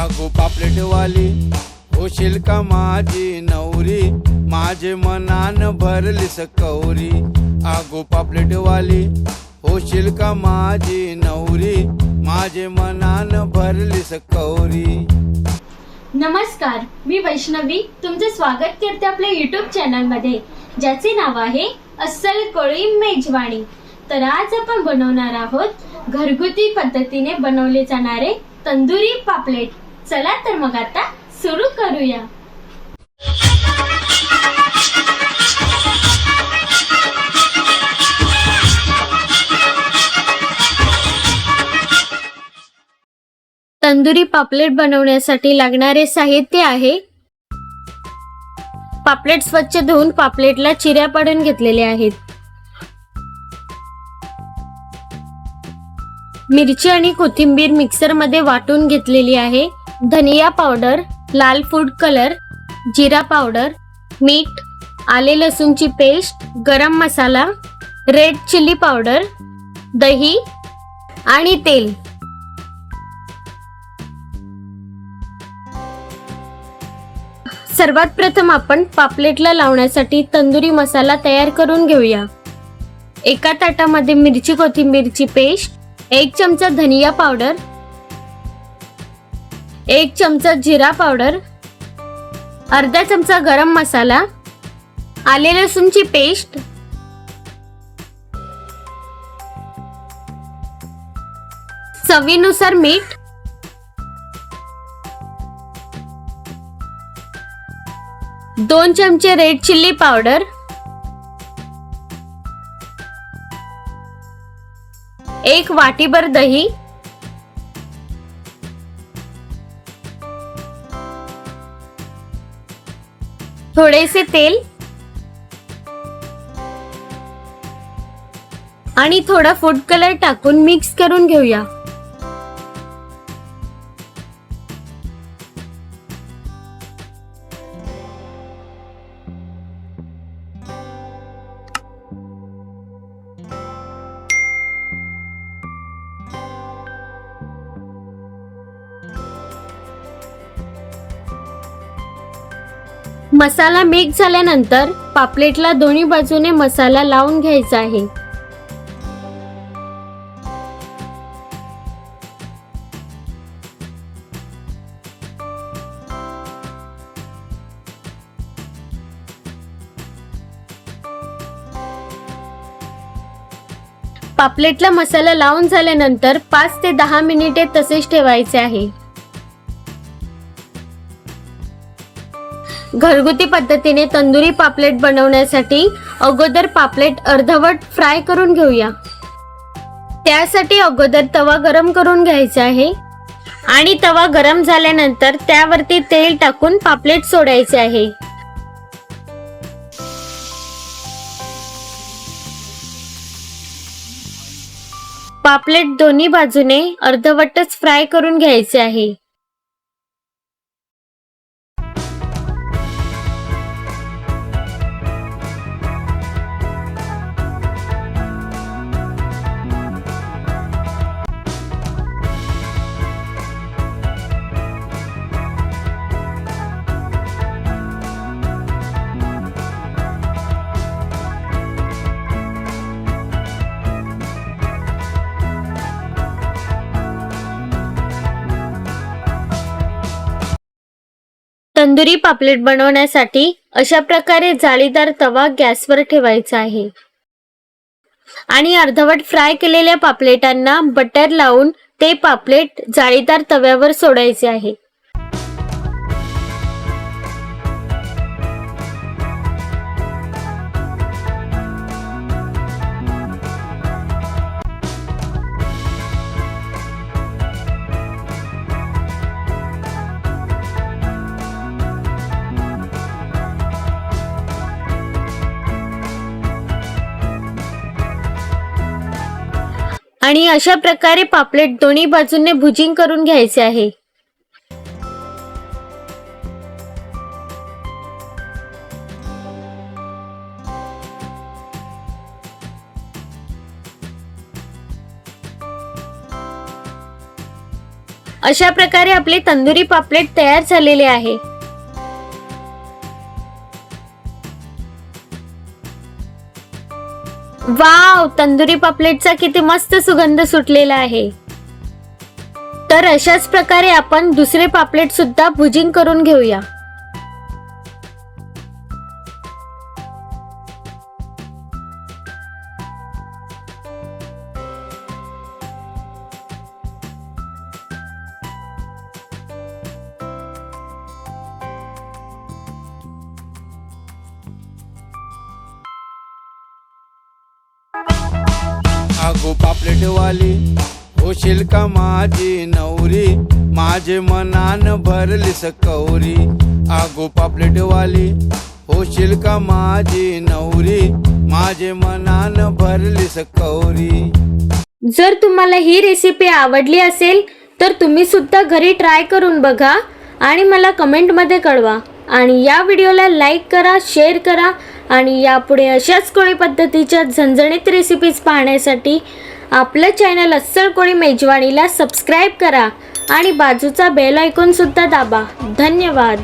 आगो पापलेटवाली. होशील का माझी नवरी? माझे मनान भरली सकौरी आगो पापलेटवाली. होशील का माझी नवरी? माझे मनान भरली सकौरी नमस्कार मी वैष्णवी. तुमचे स्वागत करते आपल्या युट्यूब चॅनलमध्ये ज्याचे नाव आहे अस्सल कोळी मेजवाणी. तर आज आपण बनवणार आहोत घरगुती पद्धतीने बनवले जाणारे तंदुरी पापलेट. चला तर मग आता सुरू करूया. तंदुरी पापलेट बनवण्यासाठी लागणारे साहित्य आहे. पापलेट स्वच्छ धुवून पापलेटला चिऱ्या पाडून घेतलेले आहेत. मिरची आणि कोथिंबीर मिक्सरमध्ये वाटून घेतलेली आहे. धनिया पावडर लाल फूड कलर जिरा पावडर मीठ आले लसूणची पेस्ट गरम मसाला रेड चिली पावडर दही आणि तेल. सर्वात प्रथम आपण पापलेटला लावण्यासाठी तंदुरी मसाला तयार करून घेऊया. एका ताटामध्ये मिरची कोथिंबीरची पेस्ट एक चमचा धनिया पावडर एक चमचा जिरा पावडर अर्धा चमचा गरम मसाला आले लसूणची पेस्ट चवीनुसार मीठ दोन चमचे रेड चिल्ली पावडर एक वाटीभर दही थोडेसे तेल आणि थोडा फूड कलर टाकून मिक्स करून घेऊया. मसाला मिक्स झाल्यानंतर पापलेटला दोन्ही बाजूने मसाला लावून घ्यायचा आहे. पापलेटला मसाला लावून झाल्यानंतर पाच ते दहा मिनिटे तसेच ठेवायचे आहे. घरगुती पद्धतीने तंदुरी पापलेट बनवण्यासाठी अगोदर पापलेट अर्धवट फ्राय करून घेऊया. त्यासाठी अगोदर तवा गरम करून घ्यायचा आहे. आणि तवा गरम झाल्यानंतर त्यावरती तेल टाकून पापलेट सोडायचे आहे. पापलेट दोन्ही बाजूने अर्धवटच फ्राय करून घ्यायचे आहे. तंदुरी पापलेट बनवण्यासाठी अशा प्रकारे जाळीदार तवा गॅसवर ठेवायचा आहे. आणि अर्धवट फ्राय केलेल्या पापलेटांना बटर लावून ते पापलेट जाळीदार तव्यावर सोडायचे आहे. आणि अशा प्रकारे पापलेट दोन्ही बाजूने भुजिंग करून घ्यायचे आहे. अशा प्रकारे आपले तंदुरी पापलेट तयार झालेले आहे. वाव तंदुरी पापलेटचा किती मस्त सुगंध सुटलेला आहे. तर अशाच प्रकारे आपण दुसरे पापलेट सुद्धा भुजिंग करून घेऊया. आगो पापलेटवाली. होशील का माझी नवरी? माझे मनान भरली सकौरी आगो पापलेटवाली. होशील का माझी नवरी? माझे मनान भरली सकौरी जर तुम्हाला ही रेसिपी आवडली असेल तर तुम्ही सुद्धा घरी ट्राय करून बघा आणि मला कमेंटमध्ये कळवा. आणि या व्हिडिओला लाईक करा शेअर करा आणि यापुढे अशाच कोळी पद्धतीच्या झणझणीत रेसिपीज पाहण्यासाठी आपलं चॅनल अस्सल कोळी मेजवानीला सबस्क्राईब करा आणि बाजूचा बेल ऐकूनसुद्धा दाबा. धन्यवाद.